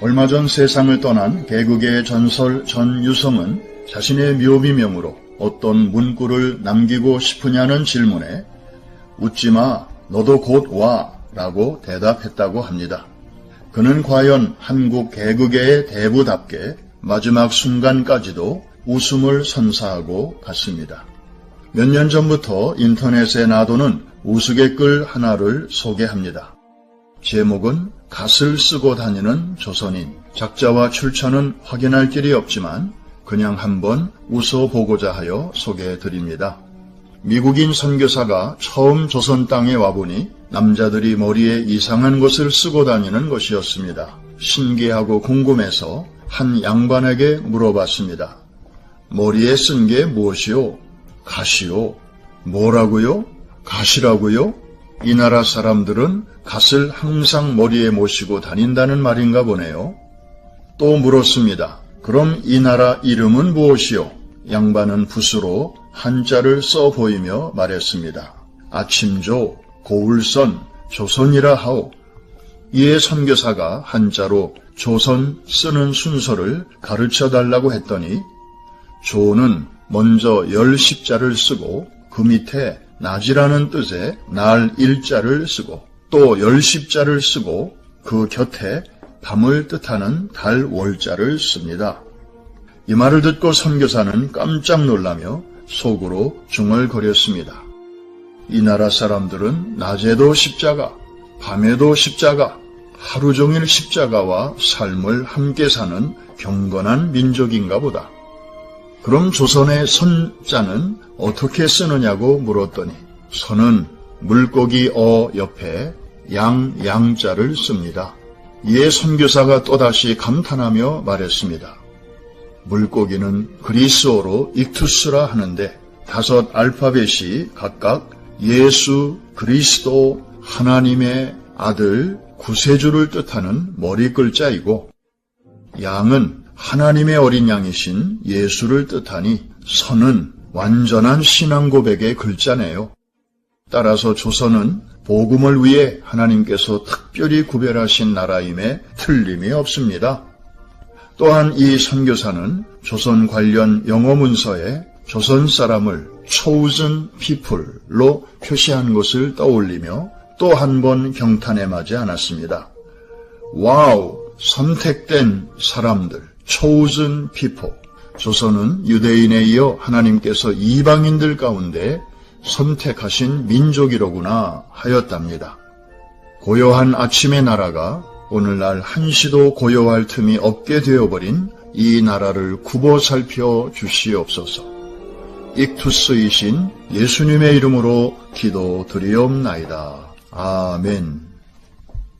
얼마 전 세상을 떠난 개국의 전설 전유성은 자신의 묘비명으로 어떤 문구를 남기고 싶으냐는 질문에 웃지마, 너도 곧 와, 라고 대답했다고 합니다. 그는 과연 한국 개국의 대부답게 마지막 순간까지도 웃음을 선사하고 갔습니다. 몇 년 전부터 인터넷에 나도는 우스갯글 하나를 소개합니다. 제목은 갓을 쓰고 다니는 조선인. 작자와 출처는 확인할 길이 없지만 그냥 한번 웃어보고자 하여 소개해 드립니다. 미국인 선교사가 처음 조선 땅에 와보니 남자들이 머리에 이상한 것을 쓰고 다니는 것이었습니다. 신기하고 궁금해서 한 양반에게 물어봤습니다. 머리에 쓴 게 무엇이요? 가시요. 뭐라고요? 가시라고요? 이 나라 사람들은 갓을 항상 머리에 모시고 다닌다는 말인가 보네요. 또 물었습니다. 그럼 이 나라 이름은 무엇이요? 양반은 붓으로 한자를 써 보이며 말했습니다. 아침조, 고울선, 조선이라 하오. 이에 선교사가 한자로 조선 쓰는 순서를 가르쳐 달라고 했더니 조는 먼저 열 십자를 쓰고 그 밑에 낮이라는 뜻의 날 일자를 쓰고 또 열 십자를 쓰고 그 곁에 밤을 뜻하는 달 월자를 씁니다. 이 말을 듣고 선교사는 깜짝 놀라며 속으로 중얼거렸습니다. 이 나라 사람들은 낮에도 십자가, 밤에도 십자가, 하루 종일 십자가와 삶을 함께 사는 경건한 민족인가 보다. 그럼 조선의 선자는 어떻게 쓰느냐고 물었더니 선은 물고기 어 옆에 양 양자를 씁니다. 이에 선교사가 또다시 감탄하며 말했습니다. 물고기는 그리스어로 익투스라 하는데 다섯 알파벳이 각각 예수 그리스도 하나님의 아들 구세주를 뜻하는 머리 글자이고 양은 하나님의 어린 양이신 예수를 뜻하니 선은 완전한 신앙 고백의 글자네요. 따라서 조선은 복음을 위해 하나님께서 특별히 구별하신 나라임에 틀림이 없습니다. 또한 이 선교사는 조선 관련 영어 문서에 조선 사람을 chosen people로 표시한 것을 떠올리며 또 한 번 경탄에 맞지 않았습니다. 와우, 선택된 사람들, chosen people. 조선은 유대인에 이어 하나님께서 이방인들 가운데 선택하신 민족이로구나 하였답니다. 고요한 아침의 나라가 오늘날 한시도 고요할 틈이 없게 되어버린 이 나라를 굽어 살펴 주시옵소서. 익투스이신 예수님의 이름으로 기도 드리옵나이다. 아멘.